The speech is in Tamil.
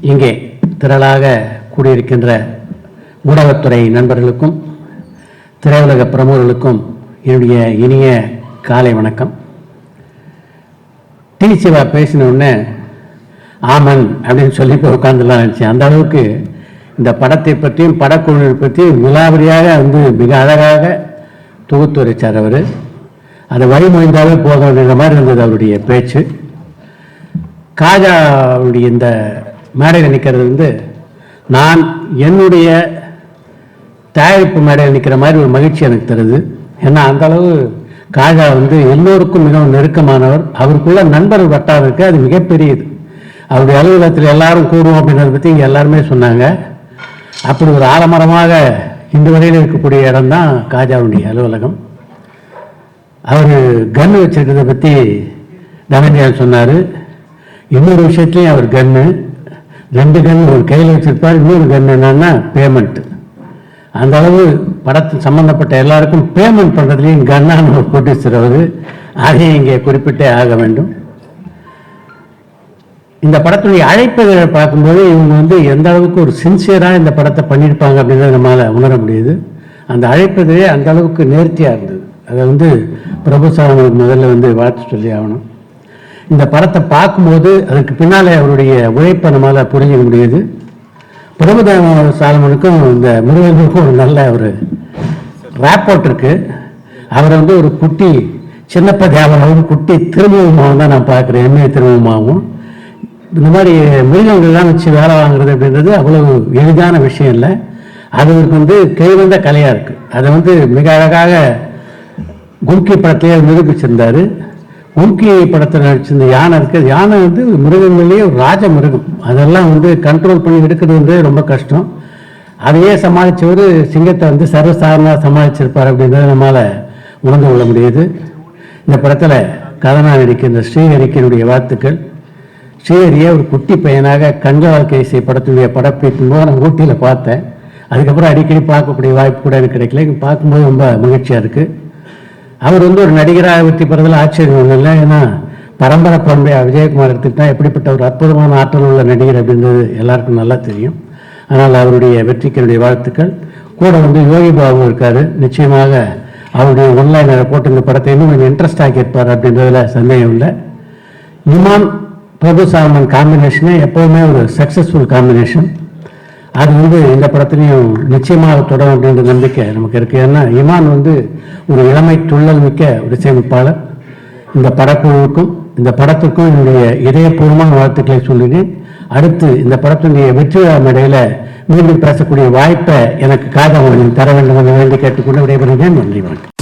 இங்கே திரளாக கூடியிருக்கின்ற ஊடகத்துறை நண்பர்களுக்கும் திரையுலக பிரமுகர்களுக்கும் என்னுடைய இனிய காலை வணக்கம். டி. சிவா பேசின உடனே ஆமன் அப்படின்னு சொல்லி போய் உட்காந்துலாம் இருந்துச்சு அந்த அளவுக்கு இந்த படத்தை பற்றியும் படக்குழுவை பற்றியும் விலாவரியாக வந்து மிக அழகாக தொகுத்து வரைச்சார் அவர். அதை வழிமொழிந்தாலே போதும் மாதிரி இருந்தது அவருடைய பேச்சு. காஜாவுடைய இந்த மேடையில் நிற்கிறது வந்து நான் என்னுடைய தயாரிப்பு மேடையில் நிற்கிற மாதிரி ஒரு மகிழ்ச்சி எனக்கு தருது. ஏன்னா அந்த அளவு காஜா வந்து எல்லோருக்கும் மிகவும் நெருக்கமானவர். அவருக்குள்ள நண்பர் வட்டாரம் இருக்குது அது மிகப்பெரியது. அவருடைய அலுவலகத்தில் எல்லாரும் கூடுவோம் அப்படின்றத பற்றி இங்கே எல்லாருமே சொன்னாங்க. அப்படி ஒரு ஆலமரமாக இன்று வரையில் இருக்கக்கூடிய இடம் தான் காஜாவுடைய அலுவலகம். அவர் கன்று வச்சுருக்கிறத பற்றி தனஞ்சயன் சொன்னார். இன்னொரு விஷயத்துலையும் அவர் கன்னு. ரெண்டு கண் ஒரு கையில் வச்சிருப்பார் இன்னொரு கன் என்னன்னா பேமெண்ட் அந்த அளவு படத்து சம்மந்தப்பட்ட எல்லாருக்கும் பேமெண்ட் பண்ணுறதுலேயும் கண்ணான ஒரு ப்ரொடியூசர் அவர் அதையும் இங்கே குறிப்பிட்டே ஆக வேண்டும். இந்த படத்துடைய அழைப்புகளை பார்க்கும்போது இவங்க வந்து எந்த அளவுக்கு ஒரு சின்சியராக இந்த படத்தை பண்ணியிருப்பாங்க அப்படின்றத நம்மளால் உணர முடியுது. அந்த அழைப்பதே அந்த அளவுக்கு நேர்த்தியாக இருந்தது. அதை வந்து பிரபு சார் முதல்ல வந்து வாழ்த்து சொல்லி ஆகணும். இந்த படத்தை பார்க்கும்போது அதுக்கு பின்னால் அவருடைய உழைப்பை நம்மளால் புரிஞ்சிக்க முடியுது. பிரபுதேவ சாலமனுக்கும் இந்த முருகனுக்கும் ஒரு நல்ல ஒரு ரேப்போர்ட் இருக்கு. அவர் வந்து ஒரு குட்டி சின்னப்ப தேவனாவும் குட்டி திருமுகமாகவும் தான் நான் பார்க்குறேன். எம்ஏ திருமுகமாகவும். இந்த மாதிரி மிருகங்கள்லாம் வச்சு வேலை வாங்குறது அப்படின்றது அவ்வளவு எளிதான விஷயம் இல்லை. அது அவருக்கு வந்து கைவந்த கலையாக இருக்குது அதை வந்து மிக அழகாக கும்கி படத்திலே நிரூபிச்சிருந்தாரு. கும்கி படத்தில் நடிச்சிருந்த யானை இருக்குது யானை வந்து மிருகங்கள்லேயே ஒரு ராஜ மிருகம். அதெல்லாம் வந்து கண்ட்ரோல் பண்ணி எடுக்கிறது வந்து ரொம்ப கஷ்டம். அதையே சமாளித்தவர் சிங்கத்தை வந்து சர்வசாதாரணமாக சமாளிச்சிருப்பார் அப்படின்றத நம்மளால் உணர்ந்து கொள்ள முடியுது. இந்த படத்தில் கதாநாயகன் இந்த ஸ்ரீஹரிக்கனுடைய வாழ்த்துக்கள். ஸ்ரீஹரியை ஒரு குட்டி பையனாக கண்ட வாழ்க்கை இசை படத்தினுடைய படப்பிடிக்கும் போது நான் ஊட்டியில் பார்த்தேன். அதுக்கப்புறம் அடிக்கடி பார்க்கக்கூடிய வாய்ப்பு கூட எனக்கு கிடைக்கல. பார்க்கும்போது ரொம்ப மகிழ்ச்சியாக இருக்குது அவர் வந்து ஒரு நடிகராக வெற்றி பெறதில் ஆச்சரியம் ஒன்றும் இல்லை. ஏன்னா பரம்பரை பரம்பரையா விஜயகுமார் எடுத்துக்கிட்டால் எப்படிப்பட்ட ஒரு அற்புதமான ஆற்றல் உள்ள நடிகர் அப்படின்றது எல்லாருக்கும் நல்லா தெரியும். ஆனால் அவருடைய வெற்றிக்கு என்னுடைய வாழ்த்துக்கள். கூட வந்து யோகி பாபு இருக்கார். நிச்சயமாக அவருடைய ஒன்லைனரை போட்டு இந்த படத்தை இன்னும் கொஞ்சம் இன்ட்ரெஸ்ட் ஆக்கியிருப்பார் அப்படின்றதுல சந்தேகம் இல்லை. இமான் பிரபு சாமன் காம்பினேஷனே எப்போவுமே ஒரு சக்ஸஸ்ஃபுல் காம்பினேஷன் அது வந்து இந்த படத்துலையும் நிச்சயமாக தொடரும் அப்படின்ற நம்பிக்கை நமக்கு இருக்கு. ஏன்னா இமான் வந்து ஒரு இளமை துள்ளல் மிக்க ஒரு சேமிப்பாளர். இந்த படக்குழுவுக்கும் இந்த படத்துக்கும் என்னுடைய இதயபூர்வமான வாழ்த்துக்களை சொல்லினேன் அடுத்து இந்த படத்தினுடைய வெற்றி விழா மேடையில் மீண்டும் பேசக்கூடிய வாய்ப்பை எனக்கு காதல் தர வேண்டும் என்று வேண்டி கேட்டுக்கொண்டு விடைபெறுகிறேன். நன்றி வணக்கம்.